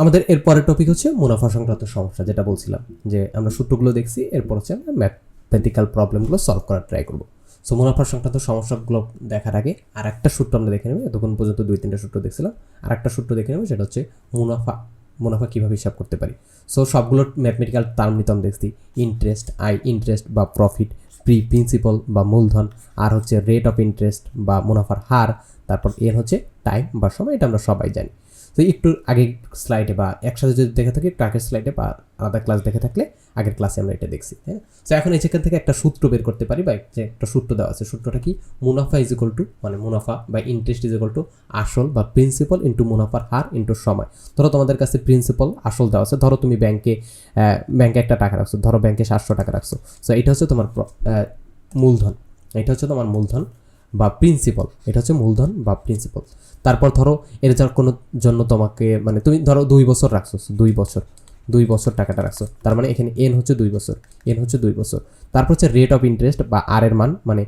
আমাদের এর পরের টপিক হচ্ছে মুনাফা সংক্রান্ত সমস্যা, যেটা বলছিলাম যে আমরা সূত্রগুলো দেখছি, এরপর হচ্ছে আমরা ম্যাথমেটিক্যাল প্রবলেমগুলো সলভ করার ট্রাই করব। সো মুনাফা সংক্রান্ত সমস্যাগুলো দেখার আগে আর একটা সূত্র আমরা দেখে নেব। এতক্ষণ পর্যন্ত দুই, তিনটা সূত্র দেখছিলাম। আর একটা সূত্র দেখে নেব, সেটা হচ্ছে মুনাফা মুনাফা কীভাবে হিসাব করতে পারি? সো সবগুলো ম্যাথমেটিক্যাল টার্ম নিতে আমরা দেখছি ইন্টারেস্ট আই ইন্টারেস্ট বা প্রফিট প্রি প্রিন্সিপাল বা মূলধন, আর হচ্ছে রেট অফ ইন্টারেস্ট বা মুনাফার হার, তারপর এর হচ্ছে টাইম বা সময়, এটা আমরা সবাই জানি। তো একটু আগে স্লাইডে বা একসাথে যদি দেখে থাকি, একটু আগের স্লাইডে বা আলাদা ক্লাস দেখে থাকলে আগের ক্লাসে আমরা এটা দেখছি হ্যাঁ? তো এখন এই সেখান থেকে একটা সূত্র বের করতে পারি বা যে একটা সূত্র দেওয়া আছে, সূত্রটা কি? মুনাফা ইজ ইকুয়াল টু মানে মুনাফা বা ইন্টারেস্ট ইজ ইকুয়াল টু আসল বা প্রিন্সিপাল ইন্টু মুনাফার হার ইন্টু সময়। ধরো তোমাদের কাছে প্রিন্সিপাল আসল দেওয়া আছে, ধরো তুমি ব্যাংকে ব্যাংকে একটা টাকা রাখছো, ধরো ব্যাংকে সাতশো টাকা রাখছো। সো এটা হচ্ছে তোমার মূলধন, এটা হচ্ছে তোমার মূলধন। বা প্রিন্সিপাল এটা হচ্ছে মূলধন বা প্রিন্সিপাল তারপর ধরো, এর যার কোনো জন্য তোমাকে মানে তুমি ধরো দুই বছর রাখছো, দুই বছর দুই বছর টাকাটা রাখছো। তার মানে এখানে এন হচ্ছে দুই বছর এন হচ্ছে দুই বছর। তারপর হচ্ছে রেট অফ ইন্টারেস্ট বা আর এর মান মানে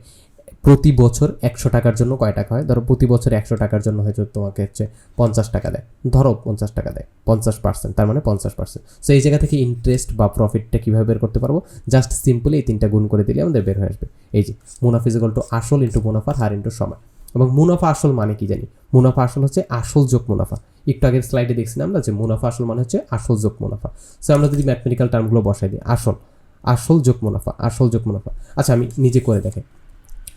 প্রতি বছর একশো টাকার জন্য কয় টাকা হয়? ধরো প্রতি বছর একশো টাকার জন্য হয়তো তোমাকে হচ্ছে পঞ্চাশ টাকা দেয়। ধরো পঞ্চাশ টাকা দেয়। পঞ্চাশ পার্সেন্ট তার মানে পঞ্চাশ পার্সেন্ট সো এই জায়গা থেকে ইন্টারেস্ট বা প্রফিটটা কীভাবে বের করতে পারব? জাস্ট সিম্পলি এই তিনটা গুণ করে দিলে আমাদের বের হয়ে আসবে। এই যে, মুনাফা টু আসল ইন্টু মুনাফার হার ইন্টু সময় এবং মুনাফা আসল মানে কি জানি? মুনাফা আসল হচ্ছে আসল যোগ মুনাফা। একটু আগের স্লাইডে দেখছিলাম না যে মুনাফা আসল মানে হচ্ছে আসল যোগ মুনাফা। সো আমরা যদি ম্যাথমেটিক্যাল টার্মগুলো বসাই দিই, আসল। আসল যোগ মুনাফা, আসল যোগ মুনাফা। আচ্ছা আমি নিজে করে দেখে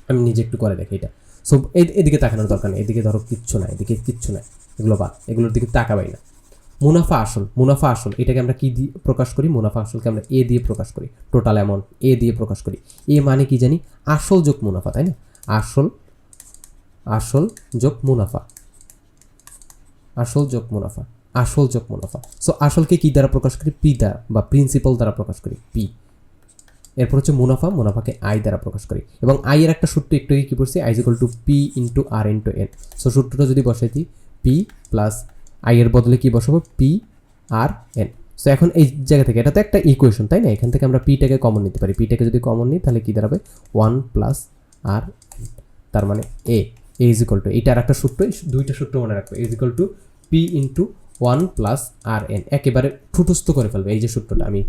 আমি নিজে একটু করে দেখি এটা। সো এদিকে তাকানোর দরকার নেই। এদিকে ধরো কিচ্ছু নাই, এদিকে কিচ্ছু নাই। এগুলো বাদ, এগুলোর দিকে তাকাবাই না। মুনাফা আসল মুনাফা আসল, এটাকে আমরা কী দিয়ে প্রকাশ করি? মুনাফা আসলকে আমরা এ দিয়ে প্রকাশ করি। টোটাল অ্যামাউন্ট এ দিয়ে প্রকাশ করি। এ মানে কি জানি? আসল যোগ মুনাফা, তাই না? আসল আসল যোগ মুনাফা। আসল যোগ মুনাফা, আসল যোগ মুনাফা। সো আসলকে কী দ্বারা প্রকাশ করি? পি দ্বারা বা প্রিন্সিপাল দ্বারা প্রকাশ করি পি এরপর হচ্ছে মুনাফা, মুনাফাকে আই দ্বারা প্রকাশ করি। এবং আই এর একটা সূত্র একটু কি পড়ছি? I equal to P into R into N so সূত্রটা যদি বসাই দিই পি প্লাস আই এর বদলে কি বসাবো? পি আর এন সো এখন এই জায়গা থেকে, এটা তো একটা ইকুয়েশন তাই না? এখান থেকে আমরা পিটাকে কমন নিতে পারি। পিটাকে যদি কমন নিই, তাহলে কি দাঁড়াবে? ওয়ান প্লাস আর তার মানে A A is equal to এইটার একটা সূত্র দুইটা সূত্র মনে রাখবে। Is equal to P into one plus R N একেবারে ঠুটস্থ করে ফেলবে এই যে সূত্রটা। আমি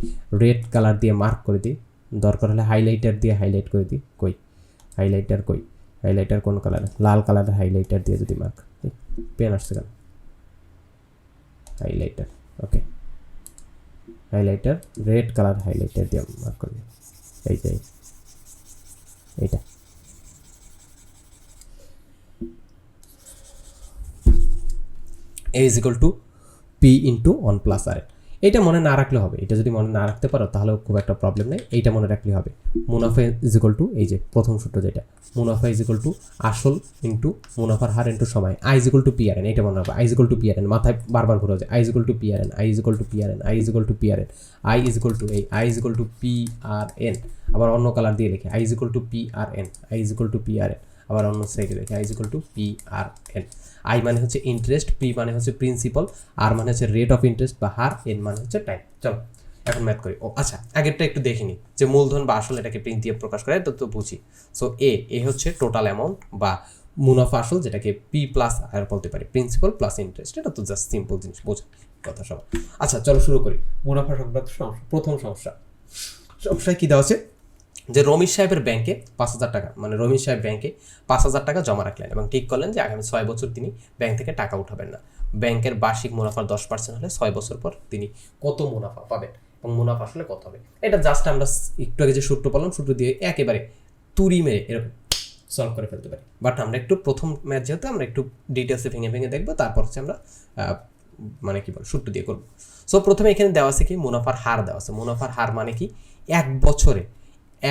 রেড কালার দিয়ে মার্ক করে দিই। দরকার হলে হাইলাইটার দিয়ে হাইলাইট করে দিই, কই? হাইলাইটার কই? হাইলাইটার কোন কালার লাল কালারের হাইলাইটার দিয়ে যদি মার্ক পেন আসছে কেন? Highlighter okay highlighter red colour highlighter দিয়ে মার্ক করে। এই যে এইটা। A is equal to P into one plus R এটা মনে না রাখলে হবে এটা যদি মনে না রাখতে পারো তাহলেও খুব একটা প্রবলেম নেই এইটা মনে রাখলে হবে মুনাফা ইজ ইকুয়াল টু এই যে প্রথম সূত্র যেটা মুনাফা ইজ ইকুয়াল টু আসল ইন্টু মুনাফার হার ইন্টু সময় I is equal to P R N এটা মনে রাখবে I is equal to P R N মাথায় বারবার ঘুরে যায় I is equal to P R N I is equal to P R N I is equal to P R N I is equal to এই I is equal to P R N আবার অন্য colour দিয়ে লিখে I is equal to P R N I is equal to P R N আবার অন্য সাইডে দেখে I equal to P R N I মানে হচ্ছে ইন্টারেস্ট পি মানে হচ্ছে প্রিন্সিপাল আর মানে হচ্ছে রেট অফ ইন্টারেস্ট বা হার এন মানে হচ্ছে টাইম চলো, এখন ম্যাথ করি। ও আচ্ছা আগেরটা একটু দেখিনি যে মূলধন বা আসল এটাকে প্রিন্ট দিয়ে প্রকাশ করে, এটা তো বুঝি। সো এ এ হচ্ছে টোটাল অ্যামাউন্ট বা মুনাফা আসল, যেটাকে পি প্লাস আর বলতে পারি প্রিন্সিপাল প্লাস ইন্টারেস্ট এটা তো জাস্ট সিম্পল জিনিস, বোঝা কথা সব আচ্ছা চলো শুরু করি। মুনাফা সংক্রান্ত সমস্যা, প্রথম সমস্যা। সমস্যায় কী দেওয়া আছে? যে রমিজ সাহেবের ব্যাংকে পাঁচ হাজার টাকা মানে রমিজ সাহেব ব্যাংকে পাঁচ হাজার টাকা জমা রাখলেন এবং ঠিক করলেন যে আগামী ছয় বছর তিনি ব্যাংক থেকে টাকা উঠাবেন না। ব্যাংকের বার্ষিক মুনাফার দশ পার্সেন্ট হলে ছয় বছর পর তিনি কত মুনাফা পাবেন এবং মুনাফা আসলে কত হবে? এটা জাস্ট আমরা একটু আগে যে সূত্র পেলাম, সূত্র দিয়ে একেবারে তুড়ি মেরে এরকম সলভ করে ফেলতে পারি। বাট আমরা একটু প্রথম ম্যাচ যেহেতু, আমরা একটু ডিটেলসে ভেঙে ভেঙে দেখব, তারপর হচ্ছে আমরা মানে কি বল, সূত্র দিয়ে করব। সো প্রথমে এখানে দেওয়া আছে কি? মুনাফার হার দেওয়া আছে। মুনাফার হার মানে কি? এক বছরে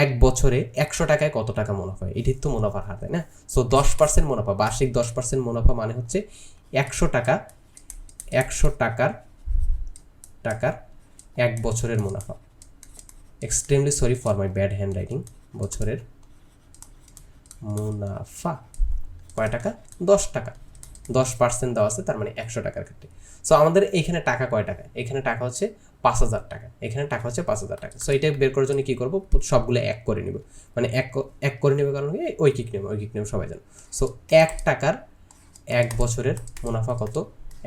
এক বছরে একশো টাকায় কত টাকা মুনাফা? এটির তো মুনাফার হার, তাই না? সো দশ পার্সেন্ট মুনাফা, বার্ষিক দশ পার্সেন্ট মুনাফা মানে হচ্ছে একশো টাকা, একশো টাকার টাকার এক বছরের মুনাফা। Extremely sorry for my bad handwriting বছরের মুনাফা। কয় টাকা? দশ টাকা। দশ পার্সেন্ট দেওয়া আছে, তার মানে একশো টাকার ক্ষেত্রে। সো আমাদের এখানে টাকা কয় টাকা? এখানে টাকা হচ্ছে পাঁচ হাজার টাকা। এখানে টাকা হচ্ছে পাঁচ হাজার টাকা। সো এটা বের করার জন্য কী করব? সবগুলো এক করে নিব। মানে এক এক করে নেবে কারণ কি? ঐকিক নেব কিক নেব, সবাই জানো। সো এক টাকার এক বছরের মুনাফা কত?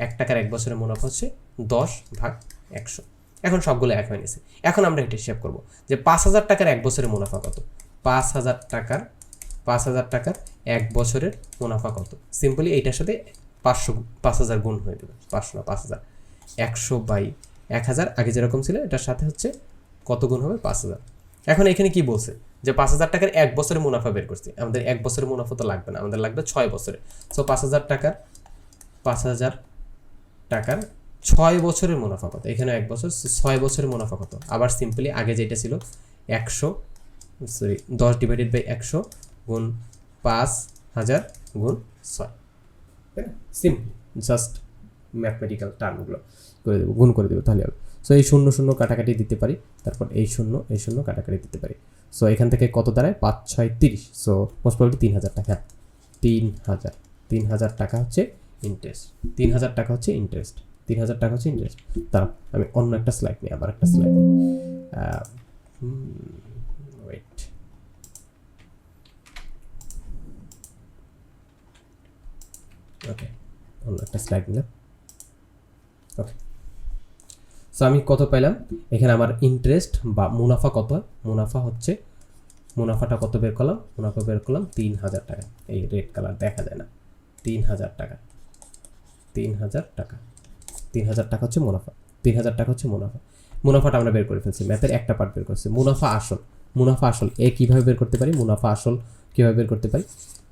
এক টাকার এক বছরের মুনাফা হচ্ছে দশ ভাগ একশো। এখন সবগুলো এক হয়ে নিছে এখন আমরা এটা হিসাব করব যে পাঁচ হাজার টাকার এক বছরের মুনাফা কত? পাঁচ হাজার টাকার, পাঁচ হাজার টাকার এক বছরের মুনাফা কত? সিম্পলি এইটার সাথে পাঁচশো, পাঁচ হাজার গুণ হয়ে দেবে পাঁচশো না, পাঁচ হাজার। একশো বাই এক হাজার, আগে যেরকম ছিল, এটার সাথে হচ্ছে কত গুণ হবে? পাঁচ হাজার। এখন এখানে কি বলছে? যে পাঁচ হাজার টাকার এক বছরের মুনাফা বের করছি। আমাদের এক বছরের মুনাফা তো লাগবে না, আমাদের লাগবে ছয় বছরে। সো পাঁচ হাজার টাকার, পাঁচ হাজার টাকার ছয় বছরের মুনাফা কত? এখানে এক বছর ছয় বছরের মুনাফা কত? আবার সিম্পলি আগে যেটা ছিল, একশো সরি দশ ডিভাইডেড বাই একশো গুণ পাঁচ হাজার গুণ ছয়। সিম্পল জাস্ট ম্যাথমেটিক্যাল টার্মগুলো করে দেবো, গুণ করে দেবো তাহলে হবে। সো এই শূন্য শূন্য কাটাকাটি দিতে পারি, তারপর এই শূন্য এই শূন্য কাটাকাটি দিতে পারি। সো এখান থেকে কত দাঁড়ায়? পাঁচ, ছয়, তিরিশ। সো মোস্ট প্রবলি তিন হাজার টাকা। তিন হাজার। তিন হাজার টাকা হচ্ছে ইন্টারেস্ট তিন হাজার টাকা হচ্ছে ইন্টারেস্ট তিন হাজার টাকা হচ্ছে ইন্টারেস্ট তার আমি অন্য একটা স্লাইড নিই আবার একটা স্লাইড ওয়েট ওকে অন্য একটা স্লাইড নিলাম ওকে সো আমি কত পেলাম এখানে আমার ইন্টারেস্ট বা মুনাফা কত মুনাফা হচ্ছে, মুনাফাটা কত বের করলাম? মুনাফা বের করলাম তিন হাজার টাকা। এই রেড কালার দেখা যায় না। তিন হাজার টাকা। তিন হাজার টাকা। তিন হাজার টাকা হচ্ছে মুনাফা। তিন হাজার টাকা হচ্ছে মুনাফা। মুনাফাটা আমরা বের করে ফেলছি। ম্যাথের একটা পার্ট বের করছি। মুনাফা আসল। মুনাফা আসল। এ কীভাবে বের করতে পারি? মুনাফা আসল কীভাবে বের করতে পারি?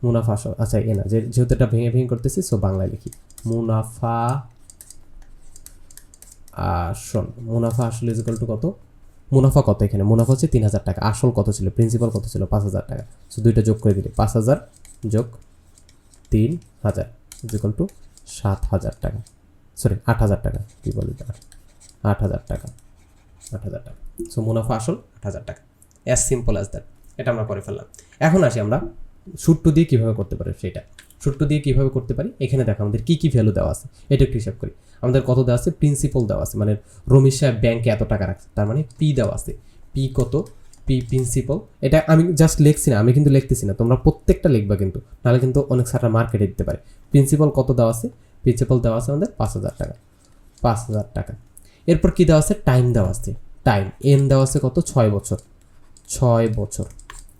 মুনাফা আসল। আচ্ছা এ না। যেহেতু এটা ভেঙে ভেঙে করতেছি সো বাংলায় লিখি। মুনাফা আসল মুনাফা আসল ইজ টু কত? মুনাফা কত এখানে? মুনাফা হচ্ছে তিন হাজার টাকা। আসল কত ছিল? প্রিন্সিপাল কত ছিল? পাঁচ হাজার টাকা। সো দুইটা যোগ করে দিলে পাঁচ হাজার যোগ তিন হাজার ইজিক্যাল টু সাত হাজার টাকা। সরি আট হাজার টাকা, কী বলি আট হাজার টাকা। আট হাজার টাকা। সো মুনাফা আসল আট হাজার টাকা। অ্যাজ সিম্পল অ্যাজ দ্যাট এটা আমরা করে ফেললাম। এখন আসি আমরা সুট্টু দিয়ে কীভাবে করতে পারি সেটা। সুট্টু দিয়ে কীভাবে করতে পারি? এখানে দেখো আমাদের কী কী ভ্যালু দেওয়া আছে? এটা একটু হিসাব করি। আমাদের কত দেওয়া আছে? প্রিন্সিপাল দেওয়া আছে। মানে রমেশ সাহেব ব্যাংকে এত টাকা রাখছে। তার মানে পি দেওয়া আছে। পি কত? পি প্রিন্সিপাল এটা আমি জাস্ট লিখছি না, আমি কিন্তু লিখতেছি না। তোমরা প্রত্যেকটা লিখবা কিন্তু। নাহলে কিন্তু অনেক সারা মার্কেটে দিতে পারে। প্রিন্সিপাল কত দেওয়া আছে? প্রিন্সিপাল দেওয়া আছে আমাদের পাঁচ হাজার টাকা। পাঁচ হাজার টাকা। এরপর কি দেওয়া আছে? টাইম দেওয়া আছে। টাইম এন দেওয়া আছে কত? ছয় বছর। ছয় বছর।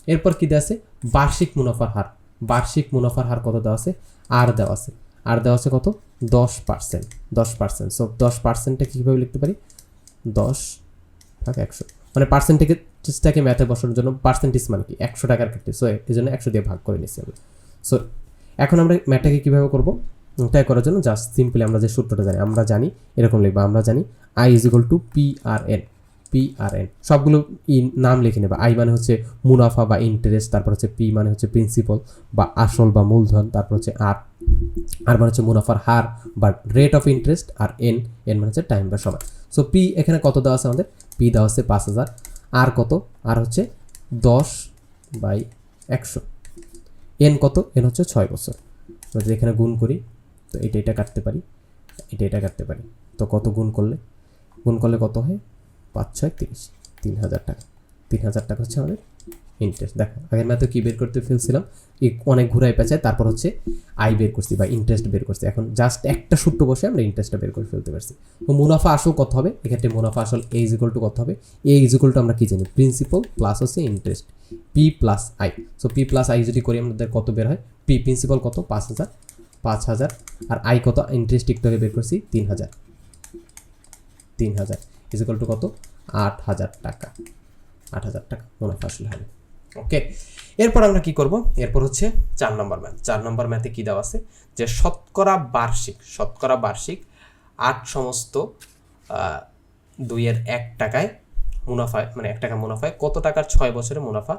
এরপর কী দেওয়া আছে? বার্ষিক মুনাফার হার। বার্ষিক মুনাফার হার কত দেওয়া আছে? আর দেওয়া আছে। আর দেওয়া আছে কত? দশ পার্সেন্ট দশ পার্সেন্ট সো দশ পার্সেন্টটা কীভাবে লিখতে পারি? দশ ভাগ একশো। মানে পার্সেন্টেজটাকে ম্যাথে বসানোর জন্য পার্সেন্টেজ মানে কি? একশো টাকার ক্ষেত্রে। সো এই জন্য একশো দিয়ে ভাগ করে নিচ্ছি আমরা সো এখন আমরা ম্যাথটাকে কীভাবে করব? তাই করার জন্য জাস্ট সিম্পলি আমরা যে সূত্রটা জানি, আমরা জানি, এরকম লিখব, আমরা জানি I is equal to P R N P R N সবগুলো ই নাম লিখে নেবে। আই মানে হচ্ছে মুনাফা বা ইন্টারেস্ট তারপর হচ্ছে পি মানে হচ্ছে প্রিন্সিপাল বা আসল বা মূলধন, তারপর হচ্ছে আর আর মানে হচ্ছে মুনাফার হার বা rate of interest R N N মানে হচ্ছে টাইম বা সময়। সো পি এখানে কত দেওয়া আছে আমাদের? পি দেওয়া আছে পাঁচ হাজার। আর কত? আর হচ্ছে দশ বাই একশো। এন কত? এন হচ্ছে ছয় বছর। তো যদি এখানে গুণ করি, তো এটা এটা কাটতে পারি। এটা এটা কাটতে পারি। তো কত গুণ করলে? গুণ করলে কত হয়? পাঁচ, ছয়, তিরিশ। তিন হাজার টাকা। তিন হাজার টাকা হচ্ছে আমাদের ইন্টারেস্ট দেখো, আগের ম্যাথে কী বের করতে ফেলছিলাম? অনেক ঘুরাই পেঁচায়, তারপর হচ্ছে আই বের করছি বা ইন্টারেস্ট বের করছি। এখন জাস্ট একটা সূত্র বসে আমরা ইন্টারেস্টটা বের করে ফেলতে পারছি। তো মুনাফা আসল কত হবে? এক্ষেত্রে মুনাফা আসল এ ইজিকল টু কত হবে? এ ইজিকল টু আমরা কী জানি? প্রিন্সিপাল প্লাস হচ্ছে interest P plus I so P plus I যদি করি, আমাদের কত বের হয়? পি প্রিন্সিপাল কত? পাঁচ হাজার। পাঁচ হাজার। আর আই কত? ইন্টারেস্ট একটু আগে বের করছি, তিন হাজার। তিন হাজার। ইজিকল টু কত? আট হাজার টাকা। আট হাজার টাকা মুনাফা আসলে হবে। ওকে এরপর আমরা কি করব? এরপর হচ্ছে চার নম্বর ম্যাথ চার নম্বর ম্যাথে কি দেওয়া আছে? যে শতকরা বার্ষিক শতকরা বার্ষিক আট সমস্ত দুইয়ের এক টাকায় মুনাফায় মানে এক টাকা মুনাফায় কত টাকার ছয় বছরের মুনাফা?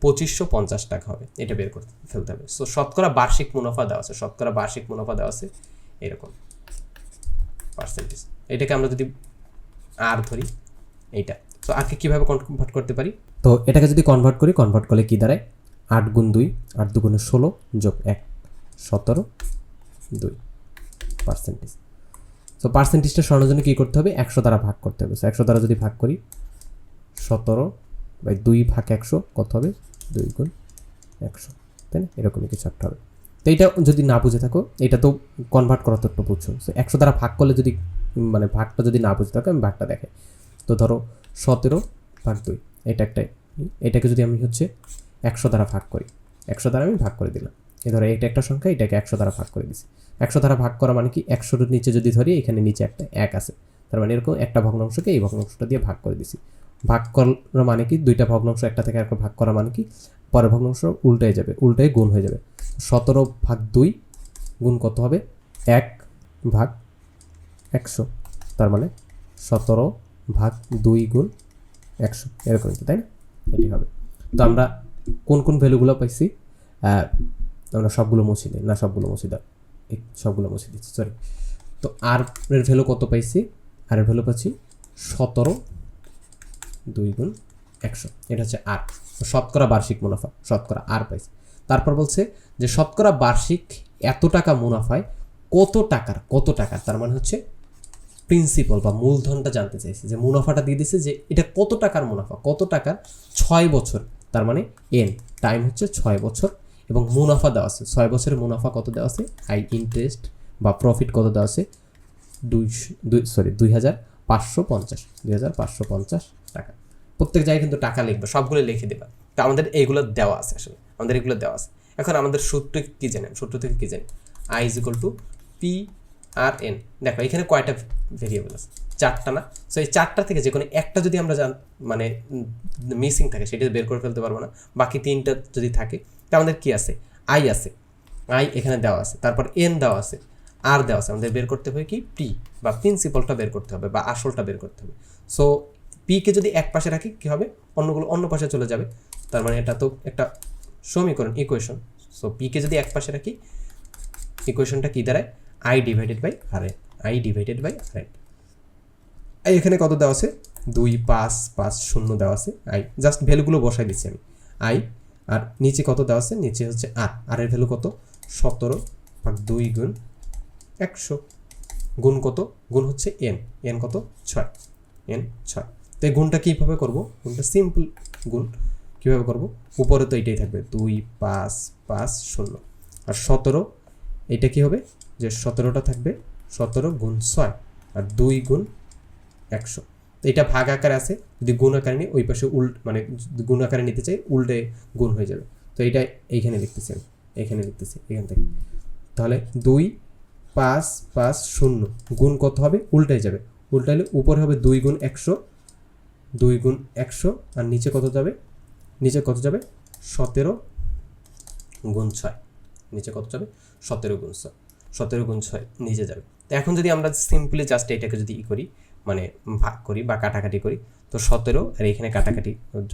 পঁচিশশো পঞ্চাশ টাকা হবে। এটা বের করতে ফেলতে হবে। সো শতকরা বার্ষিক মুনাফা দেওয়া আছে। শতকরা বার্ষিক মুনাফা দেওয়া আছে এরকম। পার্সেন্টেজ এটাকে আমরা যদি আর ধরি এইটা। তো আরকে কীভাবে কনভার্ট করতে পারি? তো এটাকে যদি কনভার্ট করি কনভার্ট করলে কী দাঁড়ায়? আট গুণ দুই আট দুগুণে ষোলো যোগ এক সতেরো দুই পার্সেন্টেজ তো পার্সেন্টেজটা সরানোর জন্য কী করতে হবে? একশো দ্বারা ভাগ করতে হবে। সো একশো দ্বারা যদি ভাগ করি সতেরো বাই দুই ভাগ একশো কত হবে? দুই গুণ একশো। তাই না? এরকমই কিছু একটা হবে। তো এটা যদি না বুঝে থাকো এটা তো কনভার্ট করার তো একটু বুঝছ So, একশো দ্বারা ভাগ করলে যদি মানে ভাগটা যদি না বুঝে থাকো, আমি ভাগটা দেখে। তো ধরো সতেরো ভাগ দুই, এটা একটা, এটাকে যদি আমি হচ্ছে একশো দ্বারা ভাগ করি, একশো দ্বারা আমি ভাগ করে দিলাম। এ ধরো এটা একটা সংখ্যা, এটাকে একশো দ্বারা ভাগ করে দিছি। একশো দ্বারা ভাগ করা মানে কি? একশোর নিচে যদি ধরি, এখানে নিচে একটা এক আছে। তার মানে এরকম একটা ভগ্নাংশকে এই ভগ্নাংশটা দিয়ে ভাগ করে দিছি। ভাগ করা মানে কি? দুইটা ভগ্নাংশ একটা থেকে একটা ভাগ করা মানে কি? পরের ভগ্নাংশ উল্টে যাবে উল্টে গুণ হয়ে যাবে। সতেরো ভাগ দুই গুণ কত হবে? এক ভাগ একশো। তার মানে সতেরো ভাগ দুই গুণ একশো। এরকম তাই না? এটি হবে। তো আমরা কোন কোন ভ্যালুগুলো পাইছি? আমরা সবগুলো মুছি দিই না, সবগুলো মুছি দাও। সবগুলো মুছে দিচ্ছি সরি তো আর এর ভ্যালু কত পাইছি? আর এর ভ্যালু পাচ্ছি সতেরো দুই গুণ একশো। এটা হচ্ছে আর। শতকরা বার্ষিক মুনাফা, শতকরা আর পাইছি। তারপর বলছে যে শতকরা বার্ষিক এত টাকা মুনাফায় কত টাকার কত টাকার? তার মানে হচ্ছে প্রিন্সিপাল বা মূলধনটা জানতে চাইছে, যে মুনাফাটা দিয়ে দিছে যে এটা কত টাকার মুনাফা? কত টাকার ছয় বছর, তার মানে এন টাইম হচ্ছে ছয় বছর, এবং মুনাফা দেওয়া আছে। ছয় বছরের মুনাফা কত দেওয়া আছে? হাই ইন্টারেস্ট বা প্রফিট কত দেওয়া আছে? দুই সরি দুই হাজার পাঁচশো পঞ্চাশ, দুই হাজার পাঁচশো পঞ্চাশ টাকা। প্রত্যেক জায়গায় কিন্তু টাকা লিখবে, সবগুলো লিখে দেবা। তা আমাদের এইগুলো দেওয়া আছে আসলে, আমাদের এগুলো দেওয়া আছে। এখন আমাদের সূত্র কি জানেন? সূত্র থেকে কি জানেন? I is equal to P R N দেখো, এখানে কয়টা ভেরিয়েবল আছে? চারটা না? সো এই চারটা থেকে যে কোনো একটা যদি আমরা জান মানে মিসিং থাকে, সেটা বের করে ফেলতে পারব না। বাকি তিনটা যদি থাকে, তা আমাদের কি আছে? আই আছে। আই এখানে দেওয়া আছে। তারপর এন দেওয়া আছে। আর দেওয়া আছে। আমাদের বের করতে হবে কি? পি বা প্রিন্সিপালটা বের করতে হবে, বা আসলটা বের করতে হবে। সো পিকে যদি এক পাশে রাখি, কী হবে? অন্যগুলো অন্য পাশে চলে যাবে। তার মানে এটা তো একটা সমীকরণ ইকুয়েশন সো পিকে যদি এক পাশে রাখি ইকুয়েশনটা কী দাঁড়ায়? I divided by R N I divided by R N এখানে কত দেওয়া আছে? দুই, পাঁচ পাঁচ, শূন্য দেওয়া আছে। আই জাস্ট ভ্যালুগুলো বসাই দিচ্ছি আমি। আই আর নিচে কত দেওয়া আছে? নিচে হচ্ছে আর আর এর ভ্যালু কত? সতেরো ভাগ দুই গুণ একশো। গুণ কত? গুণ হচ্ছে এন এন কত? ছয়। এন ছয়। তো এই গুণটা কীভাবে করব? গুণটা সিম্পল গুণ কীভাবে করব? উপরে তো এটাই থাকবে। দুই, পাঁচ পাঁচ, শূন্য। আর সতেরো এটা কি হবে? যে সতেরোটা থাকবে, সতেরো গুণ ছয়, আর দুই গুণ একশো। তো এটা ভাগ আকারে আছে, যদি গুণ আকারে নিই, ওই পাশে উল্ট মানে গুণ আকারে নিতে চাই, উল্টে গুণ হয়ে যাবে। তো এটা এইখানে লিখতেছি আমি, এইখানে লিখতেছি, এখান থেকে। তাহলে দুই পাঁচ পাঁচ শূন্য, গুণ কত হবে? উল্টাই যাবে। উল্টাইলে উপরে হবে দুই গুণ একশো, দুই গুণ একশো, আর নিচে কত যাবে? নিচে কত যাবে? সতেরো গুণ ছয়। নিচে কত যাবে? সতেরো গুণ ছয় সতেরো গুণ ছয় নিচে যাবে। তো এখন যদি আমরা সিম্পলি জাস্ট এটাকে যদি ই করি মানে ভাগ করি বা কাটাকাটি করি, তো সতেরো আর এখানে কাটাকাটি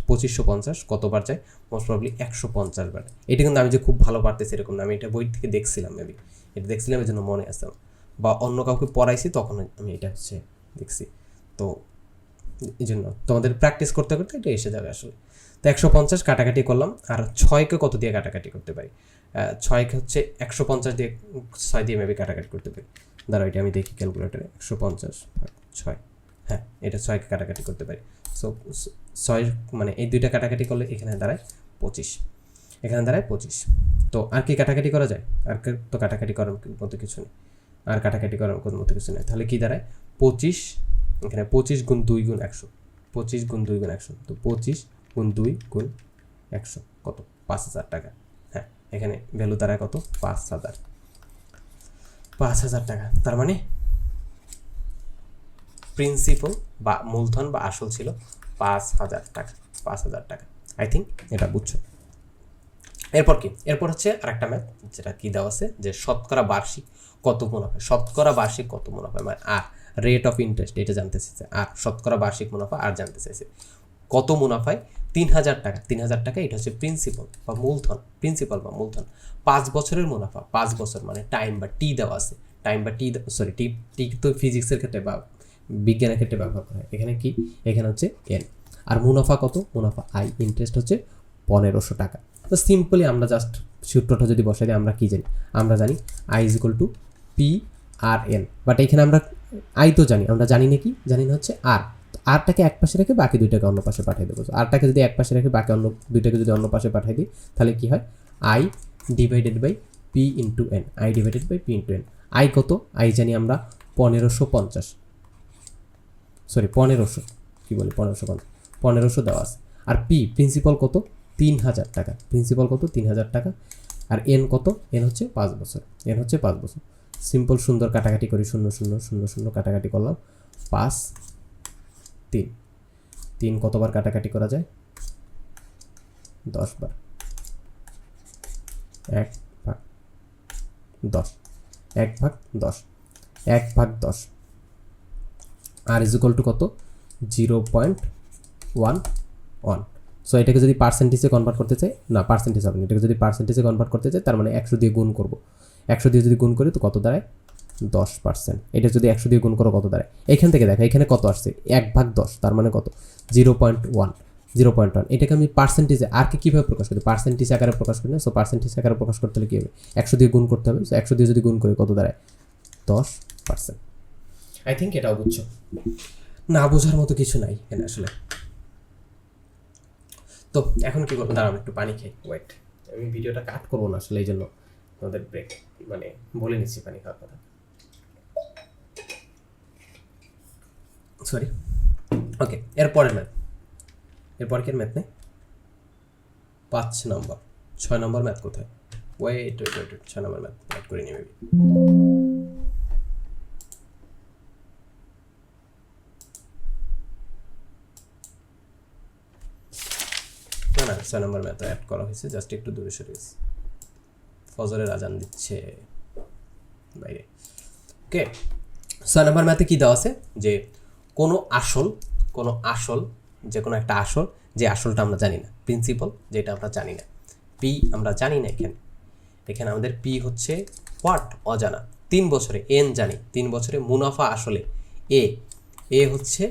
পঁচিশশো পঞ্চাশ কতবার যায়? মোস্ট প্রবলি একশো পঞ্চাশ বার। এটা কিন্তু আমি যে খুব ভালো পারতেছি এরকম না, আমি এটা বই থেকে দেখছিলাম মেবি এটা দেখছিলাম এই জন্য মনে আমার। বা অন্য কাউকে পড়াইছি তখন আমি এটা হচ্ছে দেখছি। তো এই জন্য তোমাদের প্র্যাকটিস করতে করতে এটা এসে যাবে আসলে। তো একশো পঞ্চাশ কাটাকাটি করলাম, আর ছয়কে কত দিয়ে কাটাকাটি করতে পারি? ছয়কে হচ্ছে একশো পঞ্চাশ দিয়ে ছয় দিয়ে মেবি কাটাকাটি করতে পারি। দাঁড়াও, এটা আমি দেখি ক্যালকুলেটারে একশো পঞ্চাশ, ছয়। হ্যাঁ এটা ছয়কে কাটাকাটি করতে পারি। সো ছয় মানে এই দুইটা কাটাকাটি করলে এখানে দাঁড়ায় পঁচিশ। এখানে দাঁড়ায় পঁচিশ। তো আর কি কাটাকাটি করা যায়? আর তো কাটাকাটি করার মতো কিছু নেই। আর কাটাকাটি করার কোনো মতো কিছু নেই। তাহলে কী দাঁড়ায়? পঁচিশ, এখানে পঁচিশ গুণ দুই গুণ একশো। পঁচিশ গুণ দুই গুণ একশো। তো পঁচিশ গুণ দুই গুণ একশো। কত? পাঁচ হাজার টাকা। এখানে ভ্যালু দাঁড়ায় কত? পাঁচ হাজার। পাঁচ হাজার টাকা। তার মানে প্রিন্সিপাল বা মূলধন বা আসল ছিল পাঁচ হাজার টাকা। পাঁচ হাজার টাকা। আই থিঙ্ক এটা বুঝছ। এরপর কি? এরপর হচ্ছে আরেকটা ম্যাথ যেটা কি দেওয়া আছে? যে শতকরা বার্ষিক কত মুনাফা? শতকরা বার্ষিক কত মুনাফা? মানে আর রেট অফ ইন্টারেস্ট এটা জানতে চাইছে। আর শতকরা বার্ষিক মুনাফা আর জানতে চাইছে। কত মুনাফায় তিন হাজার টাকা তিন হাজার টাকা এটা হচ্ছে প্রিন্সিপাল বা মূলধন প্রিন্সিপাল বা মূলধন। পাঁচ বছরের মুনাফা, পাঁচ বছর মানে টাইম বা টি দেওয়া আছে। টাইম বা টি সরি টি টি তো ফিজিক্সের ক্ষেত্রে বা বিজ্ঞানের ক্ষেত্রে ব্যবহার করা হয়। এখানে কি? এখানে হচ্ছে এন আর মুনাফা কত? মুনাফা আই ইন্টারেস্ট হচ্ছে পনেরোশো টাকা। তো সিম্পলি আমরা জাস্ট সূত্রটা যদি বসাই দিই আমরা কি জানি? আমরা জানি I is equal to P R N but এখানে আমরা আই তো জানি, আমরা জানি না কি? জানি না হচ্ছে আর আরটাকে এক পাশে রেখে বাকি দুইটাকে অন্য পাশে পাঠিয়ে দেবো। আরটাকে যদি এক পাশে রেখে বাকি অন্য দুইটাকে যদি অন্য পাশে পাঠিয়ে দিই, তাহলে কী হয়? I divided by P into N I divided by P into N I কত? আই জানি আমরা পনেরোশো পঞ্চাশ। সরি পনেরোশো। কী বলি? পনেরোশো পঞ্চাশ। পনেরোশো দেওয়া আছে। আর পি প্রিন্সিপাল কত? তিন হাজার টাকা। প্রিন্সিপাল কত? তিন হাজার টাকা। আর এন কত? এন হচ্ছে পাঁচ বছর। এন হচ্ছে পাঁচ বছর। সিম্পল সুন্দর, কাটাকাটি করি। শূন্য শূন্য শূন্য শূন্য, কাটাকাটি করলাম। পাঁচ তিন। তিন কতবার কাটাকাটি করা যায়? দশ বার এক ভাগ দশ। এক ভাগ দশ। এক ভাগ দশ। আর ইজ ইকুয়াল টু কত? Zero point one one. So এটাকে যদি পার্সেন্টেজে কনভার্ট করতে চাই, না পার্সেন্টেজ হবে না, এটাকে যদি পার্সেন্টেজে কনভার্ট করতে চাই, তার মানে একশো দিয়ে গুণ করব। একশো দিয়ে যদি গুণ করি, তো কত দাঁড়ায়? দশ পার্সেন্ট এটা যদি একশো দিয়ে গুণ করো কত দাঁড়ায়? এখান থেকে দেখো, এখানে কত আসছে? এক ভাগ দশ, তার মানে কত? Zero point one zero point one এটাকে আমি পার্সেন্টেজে আর কি কীভাবে প্রকাশ করি? পার্সেন্টেজ আকারে প্রকাশ করি না সো পার্সেন্টেজ আকারে প্রকাশ করতে হলে কী হবে? একশো দিয়ে গুণ করতে হবে। সো একশো দিয়ে যদি গুণ করি, কত দাঁড়ায়? দশ পার্সেন্ট আই থিঙ্ক এটাও বুঝছ। না বোঝার মতো কিছু নাই এখানে আসলে। তো এখন কি করব? দাঁড়াবো একটু পানি খাই ওয়েট আমি ভিডিওটা কাট করব না আসলে এই জন্য আমাদের ব্রেক মানে বলে নিচ্ছি পানি খাওয়ার কথা। সরি ওকে এরপরের ম্যাথ এরপর কি ম্যাথ নেই? পাঁচ নম্বর। ছয় নম্বর ম্যাথ কোথায়? ওয়েট ওয়েট ওয়েট ওয়েট ছয় নম্বর ম্যাথ ম্যাথ করে নিয়ে না না, ছয় নম্বর ম্যাথ অ্যাড করা হয়েছে জাস্ট একটু দূরে সরে গেছে। ফজরের আজান দিচ্ছে। বাইরে। ওকে ছয় নম্বর ম্যাথে কী দেওয়া আছে? যে কোনো আসল কোনো আসল যে কোনো একটা আসল, যে আসলটা আমরা জানি না। প্রিন্সিপাল যেটা আমরা জানি না। পি আমরা জানি না এখানে। এখানে আমাদের পি হচ্ছে হোয়াট অজানা। তিন বছরে এন জানি। তিন বছরে মুনাফা আসলে এ এ হচ্ছে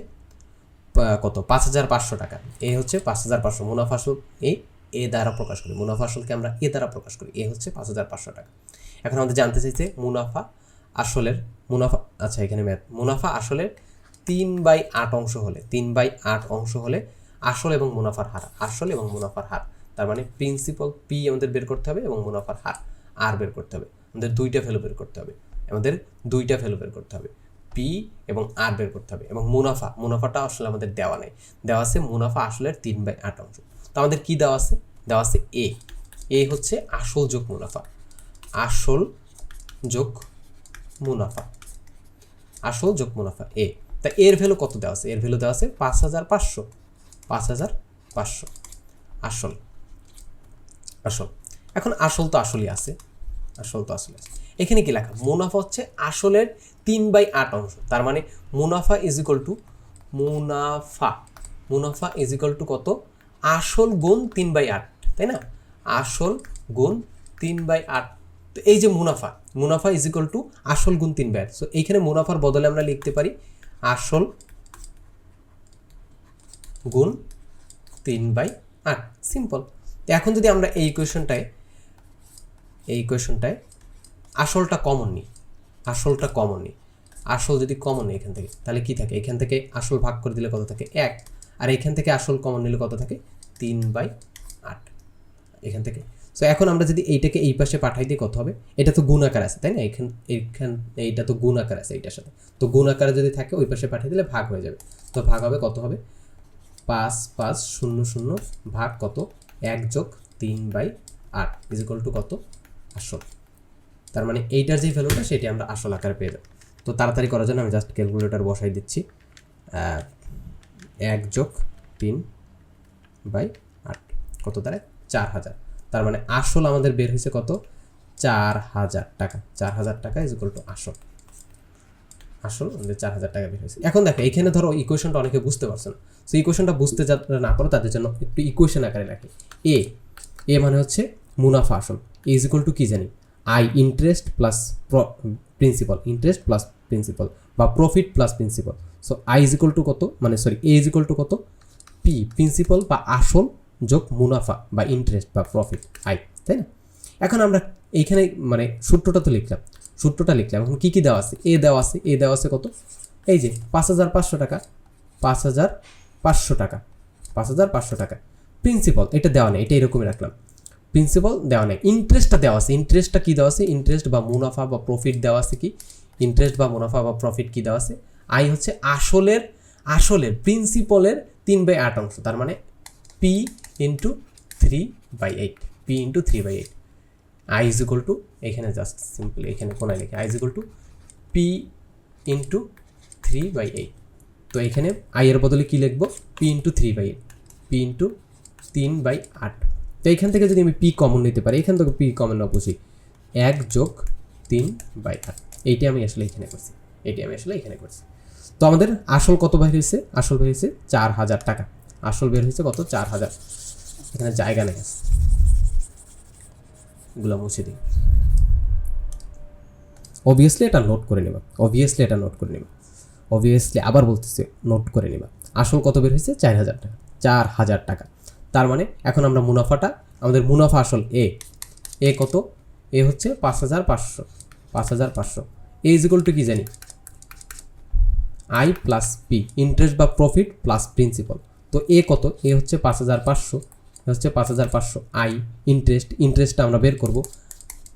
কত? পাঁচ হাজার পাঁচশো টাকা। এ হচ্ছে পাঁচ হাজার পাঁচশো। মুনাফা আসল এ এ দ্বারা প্রকাশ করি। মুনাফা আসলকে আমরা এ দ্বারা প্রকাশ করি। এ হচ্ছে পাঁচ হাজার পাঁচশো টাকা। এখন আমাদের জানতে চাইছে মুনাফা আসলের, মুনাফা আচ্ছা এখানে ম্যাথ মুনাফা আসলের তিন বাই আট অংশ হলে, তিন বাই আট অংশ হলে আসল এবং মুনাফার হার, আসল এবং মুনাফার হার। তার মানে প্রিন্সিপাল পি আমাদের বের করতে হবে এবং মুনাফার হার আর বের করতে হবে। আমাদের দুইটা ভ্যালু বের করতে হবে। আমাদের দুইটা ভ্যালু বের করতে হবে। পি এবং আর বের করতে হবে এবং মুনাফা, মুনাফাটা আসলে আমাদের দেওয়া নেই। দেওয়া আছে মুনাফা আসলের তিন বাই আট অংশ। তো আমাদের কি দেওয়া আছে? দেওয়া আছে এ এ হচ্ছে আসল যোগ মুনাফা। আসল যোগ মুনাফা। আসল যোগ মুনাফা। এ তা এর ভ্যালু কত দেওয়া আছে? এর ভ্যালু দেওয়া আছে পাঁচ হাজার পাঁচশো। পাঁচ হাজার পাঁচশো। আসল। আসল। এখন আসল তো আসলই আছে। আসল তো আসলে এখানে কি লেখা? মুনাফা হচ্ছে আসলের তিন বাই আট অংশ। তার মানে মুনাফা ইজ ইকুয়াল টু মুনাফা। মুনাফা ইজ ইকুয়াল টু কত? আসল গুণ তিন বাই আট। তাই না? আসল গুণ তিন বাই আট। তো এই যে মুনাফা মুনাফা ইজ ইকুয়াল টু আসল গুণ তিন বাই আট। সো এইখানে মুনাফার বদলে আমরা লিখতে পারি আসল গুণ তিন বাই আট। সিম্পল এখন যদি আমরা এই ইকুয়েশনটায় এই ইকুয়েশনটায় আসলটা কমন নিই, আসলটা কমন নিই, আসল যদি কমন নিই এখান থেকে, তাহলে কি থাকে? এখান থেকে আসল ভাগ করে দিলে কত থাকে? এক। আর এখান থেকে আসল কমন নিলে কত থাকে? তিন বাই আট। এখান থেকে সো এখন আমরা যদি এইটাকে এই পাশে পাঠাই দিই কত হবে, এটা তো গুণ আকার আছে, তাই না? এখান, এইখান, এইটা তো গুণ আকার আছে এইটার সাথে। তো গুণ আকারে যদি থাকে, ওই পাশে পাঠিয়ে দিলে ভাগ হয়ে যাবে। তো ভাগ হবে কত হবে? পাঁচ পাঁচ, শূন্য শূন্য, ভাগ কত? এক যোগ তিন বাই আট ইজ ইকুয়াল টু কত? আসল। তার মানে এইটার যে ভ্যালুটা সেটি আমরা আসল আকারে পেয়ে যাব। তো তাড়াতাড়ি করার জন্য আমি জাস্ট ক্যালকুলেটর বসাই দিচ্ছি। এক যোগ তিন বাই আট, কত দাঁড়ায় চার হাজার। তার মানে আসল আমাদের বের হয়েছে কত? চার হাজার টাকা। চার হাজার টাকা ইজ ইকুয়াল টু আসল। আসল আমাদের চার হাজার টাকা বের হয়েছে। এখন দেখো, এখানে ধরো ইকুয়েশনটা অনেকে বুঝতে পারছে না। সো ইকুয়েশনটা বুঝতে যারা না পারো, তাদের জন্য একটু ইকুয়েশন আকারে রাখি। এ এ মানে হচ্ছে মুনাফা আসল। ইজ ইকুয়াল টু কি জানি? I interest plus principal interest plus principal বা profit plus principal so I is equal to কত? মানে sorry A is equal to কত? পি প্রিন্সিপাল বা আসল যোগ মুনাফা বা ইন্টারেস্ট বা প্রফিট আই তাই না? এখন আমরা এইখানে মানে সূত্রটা তো লিখলাম, সূত্রটা লিখলাম। এখন কী কী দেওয়া আছে? এ দেওয়া আছে এ দেওয়া আছে কত? এই যে পাঁচ হাজার পাঁচশো টাকা, পাঁচ হাজার পাঁচশো টাকা, পাঁচ হাজার পাঁচশো টাকা। প্রিন্সিপাল এটা দেওয়া নেই, এটা এরকমই রাখলাম। প্রিন্সিপাল দেওয়া নেই ইন্টারেস্টটা দেওয়া আছে। ইন্টারেস্টটা কী দেওয়া আছে? ইন্টারেস্ট বা মুনাফা বা প্রফিট দেওয়া আছে কি? ইন্টারেস্ট বা মুনাফা বা প্রফিট কী দেওয়া আছে? আই হচ্ছে আসলের আসলের প্রিন্সিপালের তিন বাই আট অংশ, তার মানে P into three by eight P into three by eight I is equal to এখানে জাস্ট সিম্পল এখানে কোনায় লিখে I is equal to P into three by eight তো এখানে আই এর বদলে কী লিখব? P into three by eight P into তিন বাই আট। তো এইখান থেকে যদি আমি পি কমন নিতে পারি, এখান থেকে পি কমন বুঝি, এক যোগ তিন বাই আট। এইটি আমি আসলে এখানে করছি। এইটি আমি আসলে এখানে করছি। তো আমাদের আসল কত বের হয়েছে? আসল বের হয়েছে চার হাজার টাকা। আসল বের হয়েছে কত? চার হাজার। এখানে জায়গা নেই। এগুলো মুছে দিই। অবভিয়াসলি এটা নোট করে নেবা। অবভিয়াসলি এটা নোট করে নেবা। অবভিয়াসলি আবার বলতেছে নোট করে নেবা। আসল কত বের হয়েছে? চার হাজার টাকা। চার হাজার টাকা। তার মানে এখন আমরা মুনাফাটা, আমাদের মুনাফা আসল এ এ কত? এ হচ্ছে পাঁচ হাজার পাঁচশো। পাঁচ হাজার পাঁচশো। এ ইজ ইকুয়াল টু কি জানি? আই প্লাস পি ইন্টারেস্ট বা প্রফিট প্লাস প্রিন্সিপাল তো এ কত? এ হচ্ছে পাঁচ হাজার পাঁচশো। হচ্ছে পাঁচ হাজার পাঁচশো আই ইন্টারেস্ট ইন্টারেস্টটা আমরা বের করব।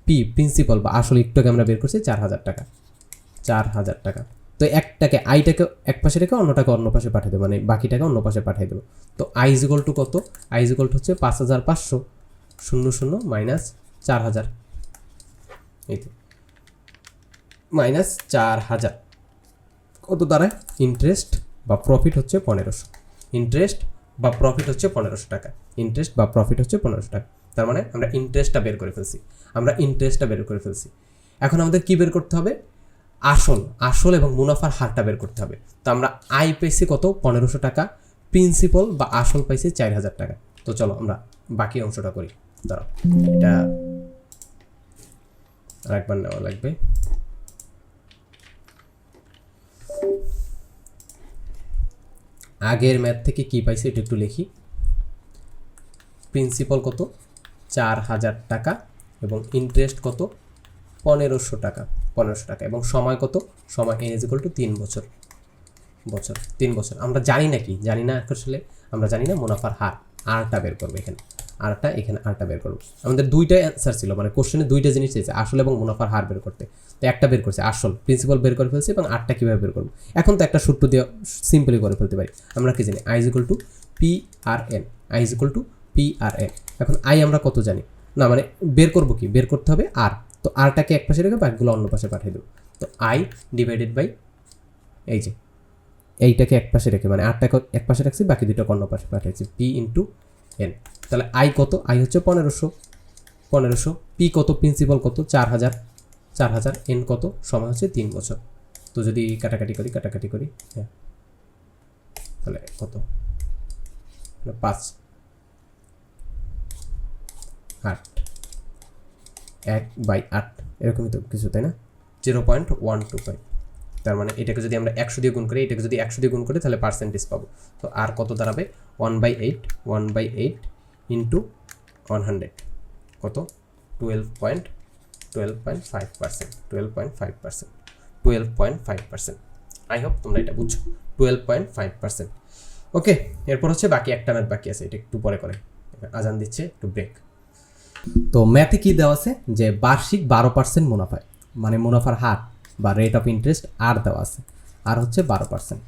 পি প্রিন্সিপাল বা আসলে একটুকে আমরা বের করছি চার হাজার টাকা। চার হাজার টাকা। তো একটাকে আইটাকে এক পাশে রেখে অন্যটাকে অন্য পাশে পাঠিয়ে দেবো মানে বাকিটাকে অন্য পাশে পাঠিয়ে দেবো। তো আই ইজিকল টু কত? আই ইজিকল টু হচ্ছে পাঁচ হাজার পাঁচশো। শূন্য শূন্য মাইনাস চার হাজার। এই তো। মাইনাস চার হাজার। কত দাঁড়ায় ইন্টারেস্ট বা প্রফিট হচ্ছে পনেরোশো। ইন্টারেস্ট বা প্রফিট হচ্ছে পনেরোশো টাকা। ইন্টারেস্ট বা প্রফিট হচ্ছে পনেরোশো টাকা। তার মানে আমরা ইন্টারেস্টটা বের করে ফেলছি। আমরা ইন্টারেস্টটা বের করে ফেলছি। এখন আমাদের কি বের করতে হবে? আসল আসল এবং মুনাফার হারটা বের করতে হবে। তো আমরা আই পাইছি কত? পনেরোশো টাকা। প্রিন্সিপাল বা আসল পাইছি চার হাজার টাকা। তো চলো আমরা বাকি অংশটা করি। দাঁড়াও। এটা আরেকবার নেওয়া লাগবে। আগের ম্যাথ থেকে কি পাইছে এটা একটু লিখি। প্রিন্সিপাল কত? চার হাজার টাকা এবং ইন্টারেস্ট কত? পনেরোশো টাকা পনেরোশো টাকা এবং সময় কত? সময় এন ইজিকল টু তিন বছর। বছর, তিন বছর। আমরা জানি না কি? জানি না আসলে, আমরা জানি না মুনাফার হার। আরটা বের করব এখানে। আরটা এখানে আরটা বের করব। আমাদের দুইটা অ্যান্সার ছিল মানে কোশ্চেনে দুইটা জিনিস চেয়েছে আসল এবং মুনাফার হার বের করতে। তো একটা বের করছে, আসল প্রিন্সিপাল বের করে ফেলছে এবং আটটা কীভাবে বের করব? এখন তো একটা সূত্র দিয়ে সিম্পলি করে ফেলতে পারি। আমরা কি জানি? I is equal to P R N I is equal to P R N এখন আই আমরা কত জানি? না মানে বের করব কি? বের করতে হবে আর তো আরটাকে এক পাশে রেখে বাকিগুলো অন্য পাশে পাঠিয়ে দেবো। তো আই ডিভাইডেড বাই এই যে, এইটাকে এক পাশে রেখে মানে আটটাকে এক পাশে রাখছি, বাকি দুটোকে অন্য পাশে পাঠিয়েছি। P into N. তাহলে আই কত? আই হচ্ছে পনেরোশো। পনেরোশো। পি কত? প্রিন্সিপাল কত? চার হাজার চার হাজার এন কত? সময় হচ্ছে তিন বছর। তো যদি কাটাকাটি করি কাটাকাটি করি হ্যাঁ। তাহলে কত? পাঁচ। আট। এক বাই আট। এরকমই তো কিছু, তাই না? Zero point one two five. তার মানে এটাকে যদি আমরা একশো দিয়ে গুণ করি, এটাকে যদি একশো দিয়ে গুণ করি, তাহলে পার্সেন্টেজ পাবো। তো আর কত দাঁড়াবে? One by eight one by eight into one hundred কত? Twelve point twelve point five percent twelve point five percent twelve point five percent I hope তোমরা এটা বুঝছ। Twelve point five percent okay এরপর হচ্ছে বাকি একটা ম্যাথ বাকি আছে, এটা একটু পরে করে আজান দিচ্ছে, একটু ব্রেক তো ম্যাথে কি দেওয়া আছে? যে বার্ষিক বারো পার্সেন্ট মুনাফায় মানে মুনাফার হার বা রেট অফ ইন্টারেস্ট আর দেওয়া আছে। আর হচ্ছে বারো পার্সেন্ট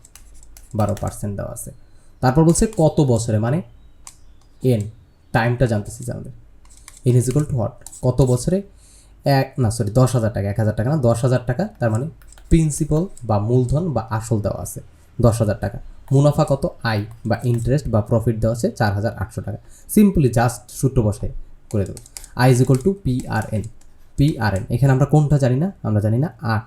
বারো পার্সেন্ট দেওয়া আছে। তারপর বলছে কত বছরে? মানে এন টাইমটা জানতেছি যে আমাদের। N is equal to what কত বছরে? এক, না সরি দশ হাজার টাকা, এক হাজার টাকা না, দশ হাজার টাকা, তার মানে প্রিন্সিপাল বা মূলধন বা আসল দেওয়া আছে। দশ হাজার টাকা। মুনাফা কত? আই বা ইন্টারেস্ট বা প্রফিট দেওয়া আছে চার হাজার আটশো টাকা। সিম্পলি জাস্ট সূত্র বসাই করে দেবো। I is equal to P R N P R N এখানে আমরা কোনটা জানি না? আমরা জানি না আর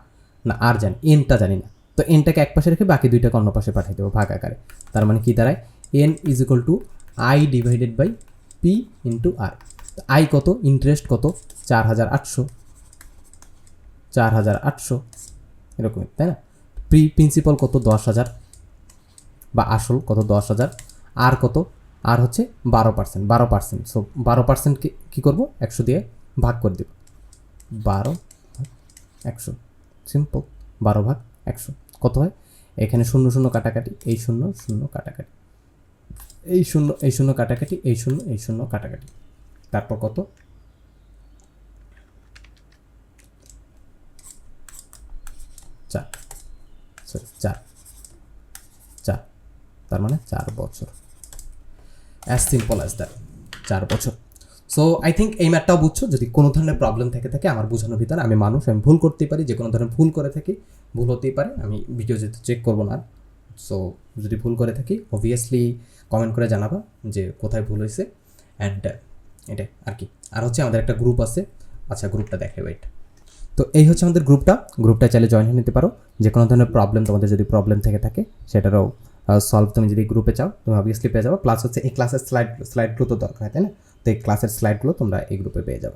না আর জানি। এনটা জানি না। তো এনটাকে এক পাশে রেখে বাকি দুইটাকে অন্য পাশে পাঠিয়ে দেবো ভাগ আকারে। তার মানে কি দাঁড়ায়? N is equal to I divided by P into R I কত? ইন্টারেস্ট কত? চার হাজার আটশো। চার হাজার আটশো। এরকম তাই না? প্রি প্রিন্সিপাল কত? দশ হাজার। বা আসল কত? দশ হাজার। আর কত? আর হচ্ছে বারো পার্সেন্ট বারো পার্সেন্ট সো বারো পার্সেন্টকে কী করব? একশো দিয়ে ভাগ করে দেব। বারো একশো। সিম্পল বারো ভাগ একশো। কত হয়? এখানে শূন্য শূন্য কাটাকাটি, এই শূন্য শূন্য কাটাকাটি। এই শূন্য এই শূন্য কাটাকাটি, এই শূন্য এই শূন্য কাটাকাটি। তারপর কত? চার। সরি চার। চার। তার মানে চার বছর। অ্যাজ সিম্পল অ্যাজ দ্যাট চার বছর। সো আই থিঙ্ক এই ম্যাটটাও বুঝছ। যদি কোনো ধরনের প্রবলেম থেকে থাকে, আমার বোঝানোর ভিতরে আমি মানুষ, আমি ভুল করতেই পারি যে কোনো ধরনের ভুল করে থাকি ভুল হতেই পারে, আমি ভিডিও যেতে চেক করব না। সো যদি ভুল করে থাকি অবভিয়াসলি কমেন্ট করে জানাবা যে কোথায় ভুল হয়েছে অ্যান্ড এটা আর কি। আর হচ্ছে আমাদের একটা গ্রুপ আছে আচ্ছা গ্রুপটা দেখে ওয়েট তো এই হচ্ছে আমাদের গ্রুপটা গ্রুপটা চাইলে জয়েন হয়ে নিতে পারো। যে কোনো ধরনের প্রবলেম তোমাদের যদি প্রবলেম থেকে থাকে, সেটারও সলভ তুমি যদি গ্রুপে চাও, তুমি অবভিয়াসলি পেয়ে যাব। প্লাস হচ্ছে এই ক্লাসের স্লাইড স্লাইডগুলো তো দরকার হয় তাই না? তো এই ক্লাসের স্লাইডগুলো তোমরা এই গ্রুপে পেয়ে যাব।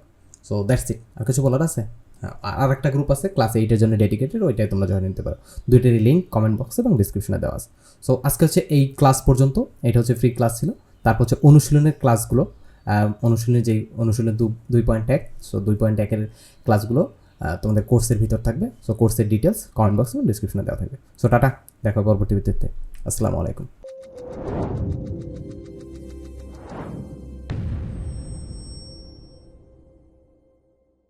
সো দ্যাটস ইট আর কিছু বলার আছে? আর একটা গ্রুপ আছে ক্লাস এইটের জন্য ডেডিকেটেড ওইটাই তোমরা জয়েন নিতে পারো। দুইটারই লিঙ্ক কমেন্ট বক্সে এবং ডিসক্রিপশনে দেওয়া আছে। সো আজকে হচ্ছে এই ক্লাস পর্যন্ত, এটা হচ্ছে ফ্রি ক্লাস ছিল। তারপর হচ্ছে অনুশীলনের ক্লাসগুলো অনুশীলনের যেই অনুশীলনের দুই পয়েন্ট এক সো দুই পয়েন্ট একের ক্লাসগুলো তোমাদের কোর্সের ভিতর থাকবে। সো কোর্সের ডিটেলস কমেন্ট বক্স এবং ডিসক্রিপশনে দেওয়া থাকবে। সো টাটা, দেখো পরবর্তী ভিত্তিতে। আসসালামু আলাইকুম।